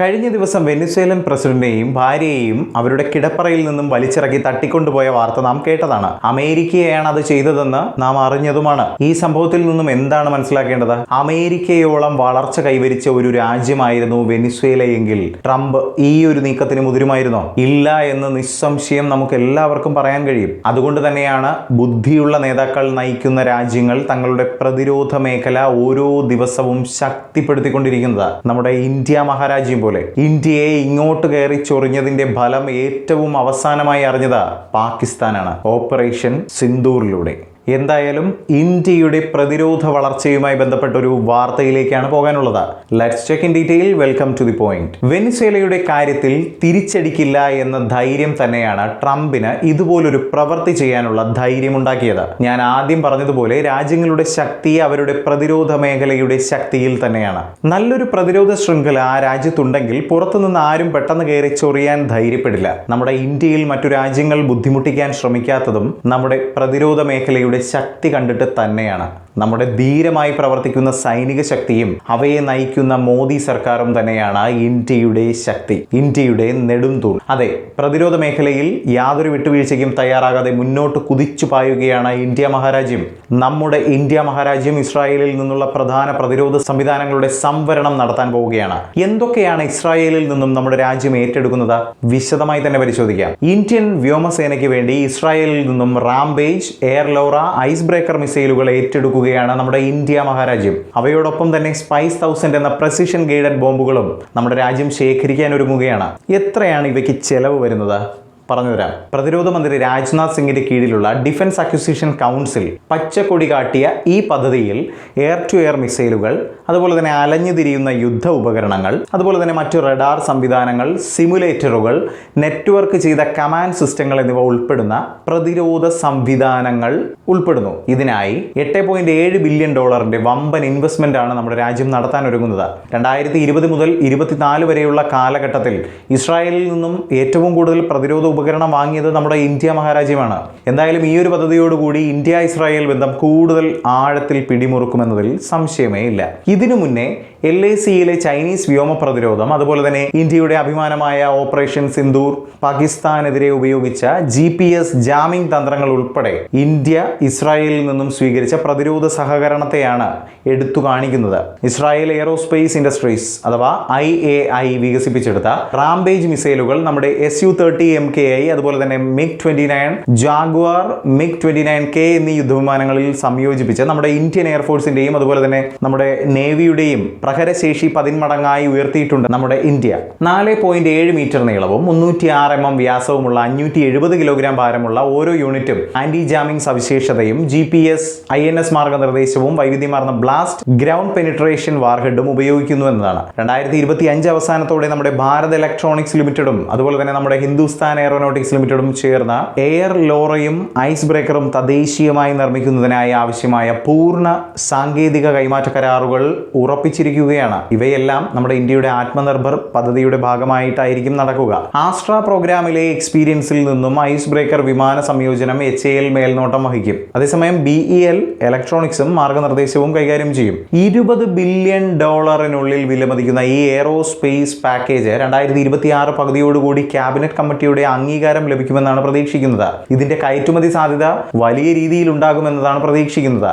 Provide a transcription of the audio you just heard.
കഴിഞ്ഞ ദിവസം വെനിസ്വേലൻ പ്രസിഡന്റിനെയും ഭാര്യയെയും അവരുടെ കിടപ്പറയിൽ നിന്നും വലിച്ചിറക്കി തട്ടിക്കൊണ്ടുപോയ വാർത്ത നാം കേട്ടതാണ്. അമേരിക്കയാണ് അത് ചെയ്തതെന്ന് നാം അറിഞ്ഞതുമാണ്. ഈ സംഭവത്തിൽ നിന്നും എന്താണ് മനസ്സിലാക്കേണ്ടത്? അമേരിക്കയോളം വളർച്ച കൈവരിച്ച ഒരു രാജ്യമായിരുന്നു വെനിസ്വേലയെങ്കിൽ ട്രംപ് ഈ ഒരു നീക്കത്തിന് മുതിരുമായിരുന്നോ? ഇല്ല എന്ന് നിസ്സംശയം നമുക്ക് എല്ലാവർക്കും പറയാൻ കഴിയും. അതുകൊണ്ട് തന്നെയാണ് ബുദ്ധിയുള്ള നേതാക്കൾ നയിക്കുന്ന രാജ്യങ്ങൾ തങ്ങളുടെ പ്രതിരോധ മേഖല ഓരോ ദിവസവും ശക്തിപ്പെടുത്തിക്കൊണ്ടിരിക്കുന്നത്. നമ്മുടെ ഇന്ത്യ മഹാരാജ്യം പോലെ. ഇന്ത്യയെ ഇങ്ങോട്ട് കയറി ചൊറിഞ്ഞതിന്റെ ഫലം ഏറ്റവും അവസാനമായി അറിഞ്ഞത് പാകിസ്ഥാനാണ്. ഓപ്പറേഷൻ സിന്ദൂറിലൂടെ. എന്തായാലും ഇന്ത്യയുടെ പ്രതിരോധ വളർച്ചയുമായി ബന്ധപ്പെട്ട ഒരു വാർത്തയിലേക്കാണ് പോകാനുള്ളത്. Let's check in detail welcome to the point വെനിസേലയുടെ കാര്യത്തിൽ തിരിച്ചടിക്കില്ല എന്ന ധൈര്യം തന്നെയാണ് ട്രംപിന് ഇതുപോലൊരു പ്രവൃത്തി ചെയ്യാനുള്ള ധൈര്യമുണ്ടാക്കിയത്. ഞാൻ ആദ്യം പറഞ്ഞതുപോലെ രാജ്യങ്ങളുടെ ശക്തി അവരുടെ പ്രതിരോധ മേഖലയുടെ ശക്തിയിൽ തന്നെയാണ്. നല്ലൊരു പ്രതിരോധ ശൃംഖല ആ രാജ്യത്തുണ്ടെങ്കിൽ പുറത്തുനിന്ന് ആരും പെട്ടെന്ന് കയറി ചൊറിയാൻ ധൈര്യപ്പെടില്ല. നമ്മുടെ ഇന്ത്യയിൽ മറ്റു രാജ്യങ്ങൾ ബുദ്ധിമുട്ടിക്കാൻ ശ്രമിക്കാത്തതും നമ്മുടെ പ്രതിരോധ മേഖലയുടെ ശക്തി കണ്ടിട്ട് തന്നെയാണ്. നമ്മുടെ ധീരമായി പ്രവർത്തിക്കുന്ന സൈനിക ശക്തിയും അവയെ നയിക്കുന്ന മോദി സർക്കാരും തന്നെയാണ് ഇന്ത്യയുടെ ശക്തി ഇന്ത്യയുടെ നെടുംതൂൺ അതെ പ്രതിരോധ മേഖലയിൽ യാതൊരു വിട്ടുവീഴ്ചയ്ക്കും തയ്യാറാകാതെ മുന്നോട്ട് കുതിച്ചു പായുകയാണ് ഇന്ത്യ മഹാരാജ്യം. നമ്മുടെ ഇന്ത്യ മഹാരാജ്യം ഇസ്രായേലിൽ നിന്നുള്ള പ്രധാന പ്രതിരോധ സംവിധാനങ്ങളുടെ സംവരണം നടത്താൻ പോവുകയാണ്. എന്തൊക്കെയാണ് ഇസ്രായേലിൽ നിന്നും നമ്മുടെ രാജ്യം ഏറ്റെടുക്കുന്നത്? വിശദമായി തന്നെ പരിശോധിക്കാം. ഇന്ത്യൻ വ്യോമസേനയ്ക്ക് വേണ്ടി ഇസ്രായേലിൽ നിന്നും Rampage air LORA ice breaker മിസൈലുകൾ ഏറ്റെടുക്കുകയാണ് നമ്മുടെ ഇന്ത്യ മഹാരാജ്യം. അവയോടൊപ്പം തന്നെ സ്പൈസ് തൗസൻഡ് എന്ന പ്രസിഷൻ ഗൈഡഡ് ബോംബുകളും നമ്മുടെ രാജ്യം ശേഖരിക്കാൻ ഒരുങ്ങുകയാണ്. എത്രയാണ് ഇവയ്ക്ക് ചെലവ് വരുന്നത്? പറഞ്ഞുതരാം. പ്രതിരോധ മന്ത്രി രാജ്നാഥ് സിംഗിന്റെ കീഴിലുള്ള ഡിഫൻസ് അക്വിസിഷൻ കൗൺസിൽ പച്ചക്കൊടി കാട്ടിയ ഈ പദ്ധതിയിൽ എയർ ടു എയർ മിസൈലുകൾ അതുപോലെ തന്നെ അലഞ്ഞു തിരിയുന്ന യുദ്ധ ഉപകരണങ്ങൾ അതുപോലെ തന്നെ മറ്റു റഡാർ സംവിധാനങ്ങൾ സിമുലേറ്ററുകൾ നെറ്റ്വർക്ക് ചെയ്ത കമാൻഡ് സിസ്റ്റങ്ങൾ എന്നിവ ഉൾപ്പെടുന്ന പ്രതിരോധ സംവിധാനങ്ങൾ ഉൾപ്പെടുന്നു. ഇതിനായി എട്ട് പോയിന്റ് ഏഴ് ബില്യൺ ഡോളറിന്റെ വമ്പൻ ഇൻവെസ്റ്റ്മെന്റ് ആണ് നമ്മുടെ രാജ്യം നടത്താൻ ഒരുങ്ങുന്നത്. രണ്ടായിരത്തി ഇരുപത് മുതൽ ഇരുപത്തിനാല് വരെയുള്ള കാലഘട്ടത്തിൽ ഇസ്രായേലിൽ നിന്നും ഏറ്റവും കൂടുതൽ പ്രതിരോധ ഉപകരണം വാങ്ങിയത് നമ്മുടെ ഇന്ത്യ മഹാരാജ്യമാണ്. എന്തായാലും ഈ ഒരു പദ്ധതിയോടുകൂടി ഇന്ത്യ ഇസ്രായേൽ ബന്ധം കൂടുതൽ ആഴത്തിൽ പിടിമുറുക്കുമെന്നതിൽ സംശയമേ ഇല്ല. ഇതിനു മുന്നേ എൽ എ സിയിലെ ചൈനീസ് വ്യോമ പ്രതിരോധം അതുപോലെ തന്നെ ഇന്ത്യയുടെ അഭിമാനമായ ഓപ്പറേഷൻ സിന്ദൂർ പാകിസ്ഥാനെതിരെ ഉപയോഗിച്ച ജി പി എസ് ജാമിംഗ് തന്ത്രങ്ങൾ ഉൾപ്പെടെ ഇന്ത്യ ഇസ്രായേലിൽ നിന്നും സ്വീകരിച്ച പ്രതിരോധ സഹകരണത്തെയാണ് എടുത്തു കാണിക്കുന്നത്. ഇസ്രായേൽ എയറോസ്പേസ് ഇൻഡസ്ട്രീസ് അഥവാ ഐ എ ഐ വികസിപ്പിച്ചെടുത്ത റാംബേജ് മിസൈലുകൾ നമ്മുടെ S U thirty M K I അതുപോലെ തന്നെ MiG twenty nine Jaguar MiG twenty nine K എന്നീ യുദ്ധവിമാനങ്ങളിൽ സംയോജിപ്പിച്ച് നമ്മുടെ ഇന്ത്യൻ എയർഫോഴ്സിന്റെയും അതുപോലെ തന്നെ നമ്മുടെ നേവിയുടെയും പ്രഹരശേഷി പതിന്മടങ്ങായി ഉയർത്തിയിട്ടുണ്ട് നമ്മുടെ ഇന്ത്യ. നാല് പോയിന്റ് ഏഴ് മീറ്റർ നീളവും മുന്നൂറ്റി ആറ് എം എം വ്യാസവുമുള്ള അഞ്ഞൂറ്റി എഴുപത് കിലോഗ്രാം ഭാരമുള്ള ഓരോ യൂണിറ്റും anti jamming സവിശേഷതയും G P S I N S മാർഗനിർദ്ദേശവും വൈവിധ്യമാർന്ന ബ്ലാസ്റ്റ് ഗ്രൗണ്ട് പെനിട്രേഷൻ വാർഹെഡും ഉപയോഗിക്കുന്നു എന്നതാണ്. രണ്ടായിരത്തി ഇരുപത്തി അഞ്ച് അവസാനത്തോടെ നമ്മുടെ ഭാരത് ഇലക്ട്രോണിക്സ് ലിമിറ്റഡും അതുപോലെ തന്നെ നമ്മുടെ ഹിന്ദുസ്ഥാൻ എയറോനോട്ടിക്സ് ലിമിറ്റഡും ചേർന്ന എയർ ലോറയും ഐസ് ബ്രേക്കറും തദ്ദേശീയമായി നിർമ്മിക്കുന്നതിനായി ആവശ്യമായ പൂർണ സാങ്കേതിക കൈമാറ്റ കരാറുകൾ ഉറപ്പിച്ചിരിക്കുകയാണ്. ഇവയെല്ലാം നമ്മുടെ ഇന്ത്യയുടെ ആത്മനിർഭർ പദ്ധതിയുടെ ഭാഗമായിട്ടായിരിക്കും നടക്കുക. ആസ്ട്ര പ്രോഗ്രാമിലെ എക്സ്പീരിയൻസിൽ നിന്നും ഐസ് ബ്രേക്കർ വിമാന സംയോജനം എച്ച് എ എൽ മേൽനോട്ടം വഹിക്കും. അതേസമയം ബി ഇ എൽ ഇലക്ട്രോണിക്സും മാർഗനിർദ്ദേശവും കൈകാര്യം ചെയ്യും. ഇരുപത് ബില്യൺ ഡോളറിനുള്ളിൽ വിലമതിക്കുന്ന ഈ എയറോസ്പേസ് പാക്കേജ് രണ്ടായിരത്തി ഇരുപത്തി ആറ് പകുതിയോടുകൂടി ക്യാബിനറ്റ് കമ്മിറ്റിയുടെ അംഗീകാരം ലഭിക്കുമെന്നാണ് പ്രതീക്ഷിക്കുന്നത്. ഇതിന്റെ കയറ്റുമതി സാധ്യത വലിയ രീതിയിൽ ഉണ്ടാകുമെന്നതാണ് പ്രതീക്ഷിക്കുന്നത്.